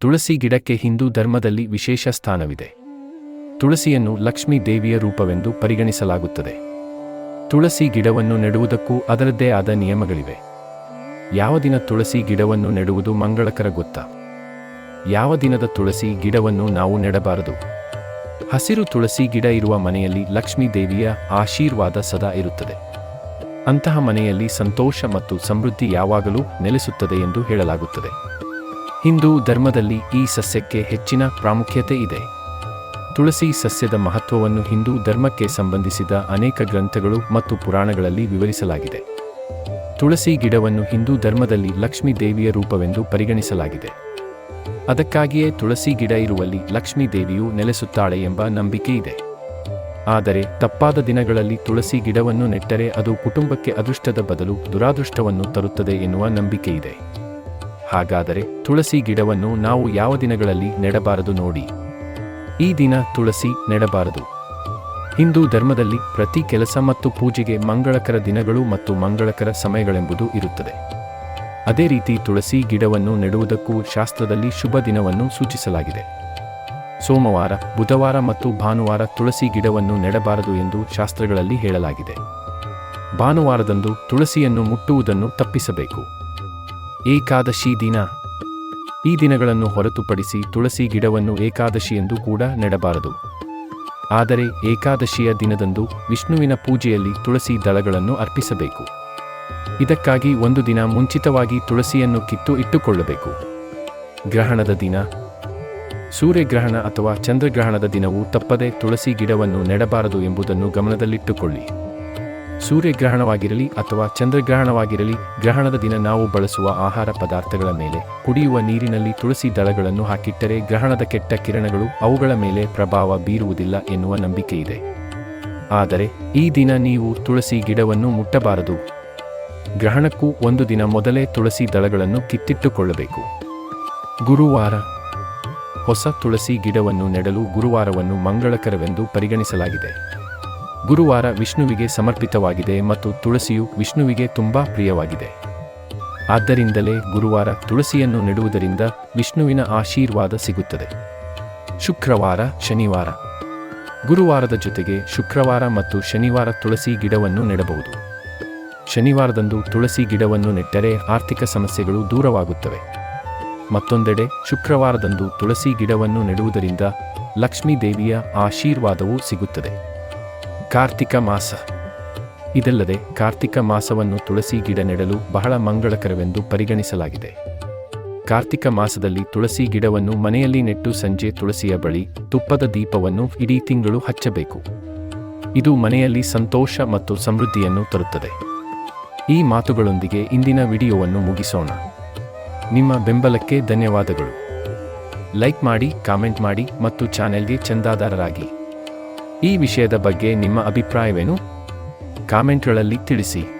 ತುಳಸಿ ಗಿಡಕ್ಕೆ ಹಿಂದೂ ಧರ್ಮದಲ್ಲಿ ವಿಶೇಷ ಸ್ಥಾನವಿದೆ. ತುಳಸಿಯನ್ನು ಲಕ್ಷ್ಮೀ ದೇವಿಯ ರೂಪವೆಂದು ಪರಿಗಣಿಸಲಾಗುತ್ತದೆ. ತುಳಸಿ ಗಿಡವನ್ನು ನೆಡುವುದಕ್ಕೂ ಅದರದ್ದೇ ಆದ ನಿಯಮಗಳಿವೆ. ಯಾವ ದಿನ ತುಳಸಿ ಗಿಡವನ್ನು ನೆಡುವುದು ಮಂಗಳಕರ ಗೊತ್ತಾ? ಯಾವ ದಿನದ ತುಳಸಿ ಗಿಡವನ್ನು ನಾವು ನೆಡಬಾರದು? ಹಸಿರು ತುಳಸಿ ಗಿಡ ಇರುವ ಮನೆಯಲ್ಲಿ ಲಕ್ಷ್ಮೀ ದೇವಿಯ ಆಶೀರ್ವಾದ ಸದಾ ಇರುತ್ತದೆ. ಅಂತಹ ಮನೆಯಲ್ಲಿ ಸಂತೋಷ ಮತ್ತು ಸಮೃದ್ಧಿ ಯಾವಾಗಲೂ ನೆಲೆಸುತ್ತದೆ ಎಂದು ಹೇಳಲಾಗುತ್ತದೆ. ಹಿಂದೂ ಧರ್ಮದಲ್ಲಿ ಈ ಸಸ್ಯಕ್ಕೆ ಹೆಚ್ಚಿನ ಪ್ರಾಮುಖ್ಯತೆ ಇದೆ. ತುಳಸಿ ಸಸ್ಯದ ಮಹತ್ವವನ್ನು ಹಿಂದೂ ಧರ್ಮಕ್ಕೆ ಸಂಬಂಧಿಸಿದ ಅನೇಕ ಗ್ರಂಥಗಳು ಮತ್ತು ಪುರಾಣಗಳಲ್ಲಿ ವಿವರಿಸಲಾಗಿದೆ. ತುಳಸಿ ಗಿಡವನ್ನು ಹಿಂದೂ ಧರ್ಮದಲ್ಲಿ ಲಕ್ಷ್ಮೀ ದೇವಿಯ ರೂಪವೆಂದು ಪರಿಗಣಿಸಲಾಗಿದೆ. ಅದಕ್ಕಾಗಿಯೇ ತುಳಸಿ ಗಿಡ ಇರುವಲ್ಲಿ ಲಕ್ಷ್ಮೀ ದೇವಿಯು ನೆಲೆಸುತ್ತಾಳೆ ಎಂಬ ನಂಬಿಕೆ ಇದೆ. ಆದರೆ ತಪ್ಪಾದ ದಿನಗಳಲ್ಲಿ ತುಳಸಿ ಗಿಡವನ್ನು ನೆಟ್ಟರೆ ಅದು ಕುಟುಂಬಕ್ಕೆ ಅದೃಷ್ಟದ ಬದಲು ದುರಾದೃಷ್ಟವನ್ನು ತರುತ್ತದೆ ಎನ್ನುವ ನಂಬಿಕೆ ಇದೆ. ಹಾಗಾದರೆ ತುಳಸಿ ಗಿಡವನ್ನು ನಾವು ಯಾವ ದಿನಗಳಲ್ಲಿ ನೆಡಬಾರದು ನೋಡಿ? ಈ ದಿನ ತುಳಸಿ ನೆಡಬಾರದು. ಹಿಂದೂ ಧರ್ಮದಲ್ಲಿ ಪ್ರತಿ ಕೆಲಸ ಮತ್ತು ಪೂಜೆಗೆ ಮಂಗಳಕರ ದಿನಗಳು ಮತ್ತು ಮಂಗಳಕರ ಸಮಯಗಳೆಂಬುದು ಇರುತ್ತದೆ. ಅದೇ ರೀತಿ ತುಳಸಿ ಗಿಡವನ್ನು ನೆಡುವುದಕ್ಕೂ ಶಾಸ್ತ್ರದಲ್ಲಿ ಶುಭ ದಿನವನ್ನು ಸೂಚಿಸಲಾಗಿದೆ. ಸೋಮವಾರ, ಬುಧವಾರ ಮತ್ತು ಭಾನುವಾರ ತುಳಸಿ ಗಿಡವನ್ನು ನೆಡಬಾರದು ಎಂದು ಶಾಸ್ತ್ರಗಳಲ್ಲಿ ಹೇಳಲಾಗಿದೆ. ಭಾನುವಾರದಂದು ತುಳಸಿಯನ್ನು ಮುಟ್ಟುವುದನ್ನು ತಪ್ಪಿಸಬೇಕು. ಏಕಾದಶಿ ದಿನ. ಈ ದಿನಗಳನ್ನು ಹೊರತುಪಡಿಸಿ ತುಳಸಿ ಗಿಡವನ್ನು ಏಕಾದಶಿ ಎಂದು ಕೂಡ ನೆಡಬಾರದು. ಆದರೆ ಏಕಾದಶಿಯ ದಿನದಂದು ವಿಷ್ಣುವಿನ ಪೂಜೆಯಲ್ಲಿ ತುಳಸಿ ದಳಗಳನ್ನು ಅರ್ಪಿಸಬೇಕು. ಇದಕ್ಕಾಗಿ ಒಂದು ದಿನ ಮುಂಚಿತವಾಗಿ ತುಳಸಿಯನ್ನು ಕಿತ್ತು ಇಟ್ಟುಕೊಳ್ಳಬೇಕು. ಗ್ರಹಣದ ದಿನ. ಸೂರ್ಯಗ್ರಹಣ ಅಥವಾ ಚಂದ್ರಗ್ರಹಣದ ದಿನವೂ ತಪ್ಪದೆ ತುಳಸಿ ಗಿಡವನ್ನು ನೆಡಬಾರದು ಎಂಬುದನ್ನು ಗಮನದಲ್ಲಿಟ್ಟುಕೊಳ್ಳಿ. ಸೂರ್ಯಗ್ರಹಣವಾಗಿರಲಿ ಅಥವಾ ಚಂದ್ರಗ್ರಹಣವಾಗಿರಲಿ, ಗ್ರಹಣದ ದಿನ ನಾವು ಬಳಸುವ ಆಹಾರ ಪದಾರ್ಥಗಳ ಮೇಲೆ, ಕುಡಿಯುವ ನೀರಿನಲ್ಲಿ ತುಳಸಿ ದಳಗಳನ್ನು ಹಾಕಿಟ್ಟರೆ ಗ್ರಹಣದ ಕೆಟ್ಟ ಕಿರಣಗಳು ಅವುಗಳ ಮೇಲೆ ಪ್ರಭಾವ ಬೀರುವುದಿಲ್ಲ ಎನ್ನುವ ನಂಬಿಕೆ ಇದೆ. ಆದರೆ, ಈ ದಿನ ನೀವು ತುಳಸಿ ಗಿಡವನ್ನು ಮುಟ್ಟಬಾರದು. ಗ್ರಹಣಕ್ಕೂ ಒಂದು ದಿನ ಮೊದಲೇ ತುಳಸಿ ದಳಗಳನ್ನು ಕಿತ್ತಿಟ್ಟುಕೊಳ್ಳಬೇಕು. ಗುರುವಾರ, ಹೊಸ ತುಳಸಿ ಗಿಡವನ್ನು ನೆಡಲು ಗುರುವಾರವನ್ನು ಮಂಗಳಕರವೆಂದು ಪರಿಗಣಿಸಲಾಗಿದೆ. ಗುರುವಾರ ವಿಷ್ಣುವಿಗೆ ಸಮರ್ಪಿತವಾಗಿದೆ ಮತ್ತು ತುಳಸಿಯು ವಿಷ್ಣುವಿಗೆ ತುಂಬಾ ಪ್ರಿಯವಾಗಿದೆ. ಆದ್ದರಿಂದಲೇ ಗುರುವಾರ ತುಳಸಿಯನ್ನು ನೆಡುವುದರಿಂದ ವಿಷ್ಣುವಿನ ಆಶೀರ್ವಾದ ಸಿಗುತ್ತದೆ. ಶುಕ್ರವಾರ ಶನಿವಾರ. ಗುರುವಾರದ ಜೊತೆಗೆ ಶುಕ್ರವಾರ ಮತ್ತು ಶನಿವಾರ ತುಳಸಿ ಗಿಡವನ್ನು ನೆಡಬಹುದು. ಶನಿವಾರದಂದು ತುಳಸಿ ಗಿಡವನ್ನು ನೆಟ್ಟರೆ ಆರ್ಥಿಕ ಸಮಸ್ಯೆಗಳು ದೂರವಾಗುತ್ತವೆ. ಮತ್ತೊಂದೆಡೆ ಶುಕ್ರವಾರದಂದು ತುಳಸಿ ಗಿಡವನ್ನು ನೆಡುವುದರಿಂದ ಲಕ್ಷ್ಮೀ ದೇವಿಯ ಆಶೀರ್ವಾದವೂ ಸಿಗುತ್ತದೆ. ಕಾರ್ತಿಕ ಮಾಸ. ಇದಲ್ಲದೆ ಕಾರ್ತಿಕ ಮಾಸವನ್ನು ತುಳಸಿ ಗಿಡ ನೆಡಲು ಬಹಳ ಮಂಗಳಕರವೆಂದು ಪರಿಗಣಿಸಲಾಗಿದೆ. ಕಾರ್ತಿಕ ಮಾಸದಲ್ಲಿ ತುಳಸಿ ಗಿಡವನ್ನು ಮನೆಯಲ್ಲಿ ನೆಟ್ಟು ಸಂಜೆ ತುಳಸಿಯ ಬಳಿ ತುಪ್ಪದ ದೀಪವನ್ನು ಇಡೀ ತಿಂಗಳು ಹಚ್ಚಬೇಕು. ಇದು ಮನೆಯಲ್ಲಿ ಸಂತೋಷ ಮತ್ತು ಸಮೃದ್ಧಿಯನ್ನು ತರುತ್ತದೆ. ಈ ಮಾತುಗಳೊಂದಿಗೆ ಇಂದಿನ ವಿಡಿಯೋವನ್ನು ಮುಗಿಸೋಣ. ನಿಮ್ಮ ಬೆಂಬಲಕ್ಕೆ ಧನ್ಯವಾದಗಳು. ಲೈಕ್ ಮಾಡಿ, ಕಾಮೆಂಟ್ ಮಾಡಿ ಮತ್ತು ಚಾನೆಲ್ಗೆ ಚಂದಾದಾರರಾಗಿ. ಈ ವಿಷಯದ ಬಗ್ಗೆ ನಿಮ್ಮ ಅಭಿಪ್ರಾಯವೇನು? ಕಾಮೆಂಟ್ಗಳಲ್ಲಿ ತಿಳಿಸಿ.